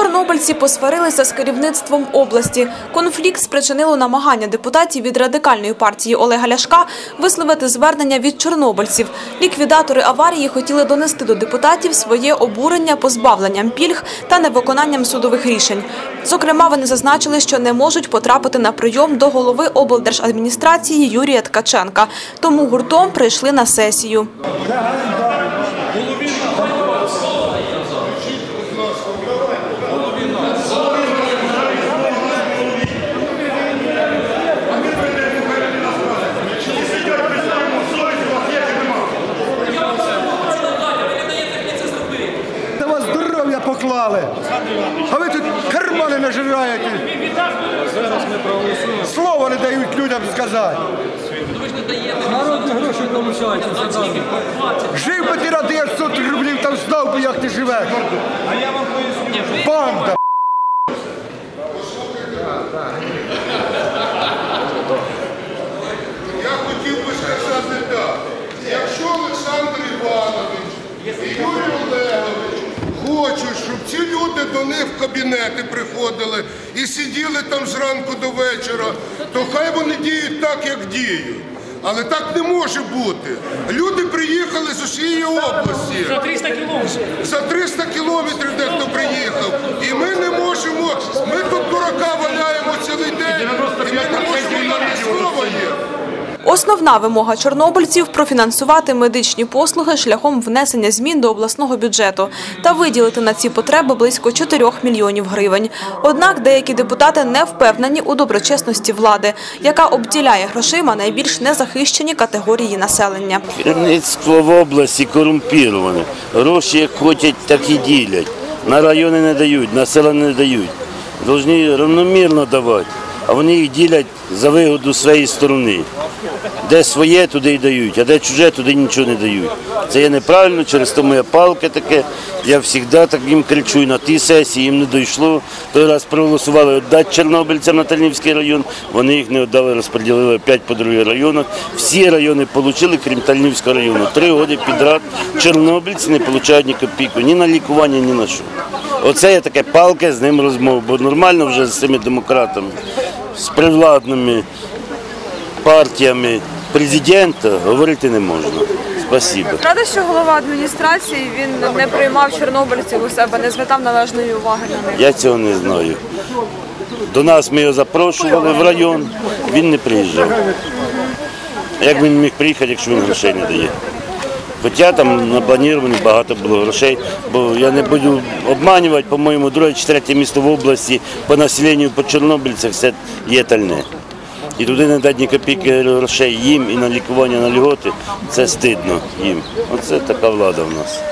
Чорнобильці посварилися з керівництвом області. Конфлікт спричинило намагання депутатів від радикальної партії Олега Ляшка висловити звернення від чорнобильців. Ліквідатори аварії хотіли донести до депутатів своє обурення позбавленням пільг та невиконанням судових рішень. Зокрема, вони зазначили, що не можуть потрапити на прийом до голови облдержадміністрації Юрія Ткаченка. Тому гуртом прийшли на сесію. Та вас здоров'я. А ви тут кармани нажираєте. Слова не дають людям сказати. Народні гроші получають. Жив би ти на 900 рублів, там знав би, як ти живеш. А я вам поясню. Банда. Я хотів би сказати так. Якщо Олександр Іванович і Юрій Олегович хочуть, щоб ці них в кабінети приходили і сиділи там зранку до вечора, то хай вони діють так, як діють. Але так не може бути. Люди приїхали з усієї області. За 300 кілометрів. За 300 кілометрів дехто приїхав. І ми не можемо, ми тут дурака валяємо цілий день, і ми не можемо дати слова їм. Основна вимога чорнобильців – профінансувати медичні послуги шляхом внесення змін до обласного бюджету та виділити на ці потреби близько 4 мільйонів гривень. Однак деякі депутати не впевнені у доброчесності влади, яка обділяє грошима найбільш незахищені категорії населення. Керівництво в області корумпіроване. Гроші як хочуть, так і ділять. На райони не дають, на села не дають. Должні рівномірно давати, а вони їх ділять за вигоду своєї сторони. Де своє, туди й дають, а де чуже, туди нічого не дають. Це є неправильно, через то моя палка таке. Я завжди так їм кричу, на тій сесії їм не дійшло. Той раз проголосували віддати чорнобильцям на Тальнівський район, вони їх не віддали, розподілили опять по других районах. Всі райони отримали, крім Тальнівського району. Три роки підряд чорнобильці не отримують ні копійку, ні на лікування, ні на що. Оце є таке палке з ним розмова, бо нормально вже з цими демократами, з привладними партіями президента говорити не можна. Спасибо. Правда, що голова адміністрації він не приймав чорнобильців у себе, не звертав належної уваги на них. Я цього не знаю. До нас ми його запрошували в район, він не приїжджав. Як він міг приїхати, якщо він грошей не дає? Хоча там наплановані багато було грошей, бо я не буду обманювати, по-моєму, друге чи третє місто в області по населенню по чорнобильцях це є тальне. І туди не дати ні копійки грошей їм і на лікування, на льготи, це стидно їм. Оце така влада в нас.